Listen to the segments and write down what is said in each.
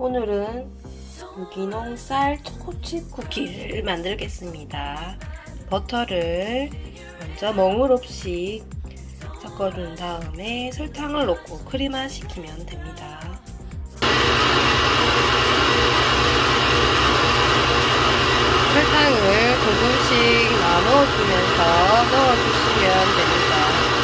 오늘은 유기농 쌀 초코칩 쿠키를 만들겠습니다. 버터를 먼저 멍울 없이 섞어준 다음에 설탕을 넣고 크림화 시키면 됩니다. 설탕을 조금씩 나눠주면서 넣어주시면 됩니다.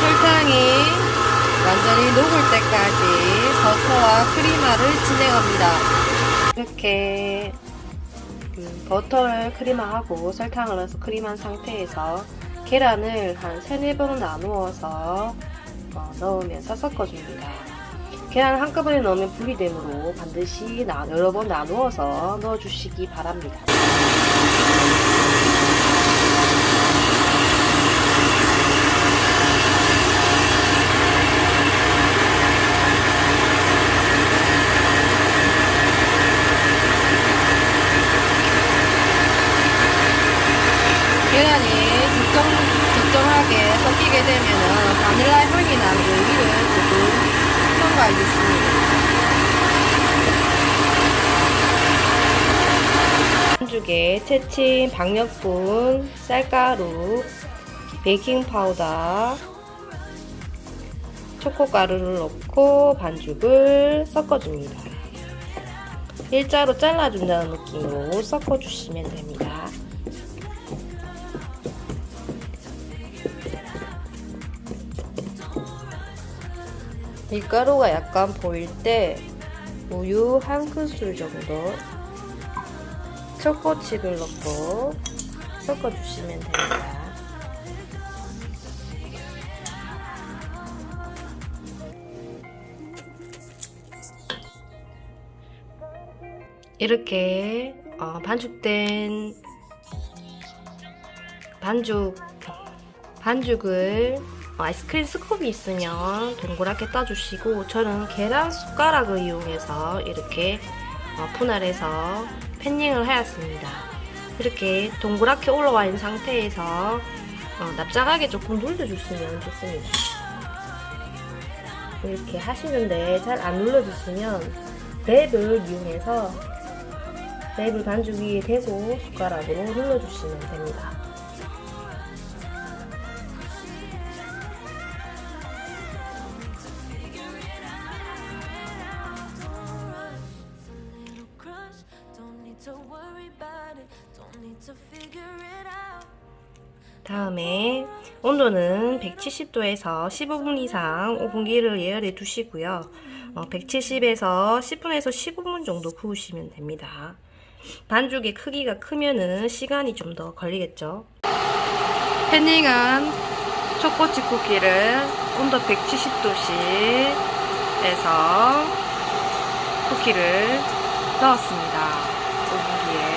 설탕이 완전히 녹을 때까지 버터와 크리마를 진행합니다. 이렇게 음, 버터를 크리마하고 설탕을 넣어서 크림한 상태에서 계란을 한 3, 4번 나누어서 어, 넣으면서 섞어줍니다. 계란을 한꺼번에 넣으면 분리되므로 반드시 나- 여러 번 나누어서 넣어주시기 바랍니다. 계란이 적정, 적정하게 섞이게 되면 바닐라 향이 나는 여기를 조금 첨가해 주십니다. 반죽에 채친 박력분, 쌀가루, 베이킹 파우더, 초코가루를 넣고 반죽을 섞어줍니다. 일자로 잘라준다는 느낌으로 섞어주시면 됩니다. 밀가루가 약간 보일 때 우유 한 큰술 정도 초코칩을 넣고 섞어주시면 됩니다. 이렇게 어, 반죽된 반죽 반죽을 어, 아이스크림 스쿱이 있으면 동그랗게 따주시고 저는 계란 숟가락을 이용해서 이렇게 어, 분할해서 팬닝을 하였습니다. 이렇게 동그랗게 올라와 있는 상태에서 어, 납작하게 조금 눌러주시면 좋습니다. 이렇게 하시는데 잘 안 눌러주시면 랩을 이용해서 랩을 반죽 위에 대고 숟가락으로 눌러주시면 됩니다. 다음에 온도는 170도에서 15분 이상 오븐기를 예열해 두시고요. 170에서 10분에서 15분 정도 구우시면 됩니다. 반죽의 크기가 크면은 시간이 좀 더 걸리겠죠. 패닝한 초코칩 쿠키를 온도 170도씨에서 쿠키를 넣었습니다. 오븐기에.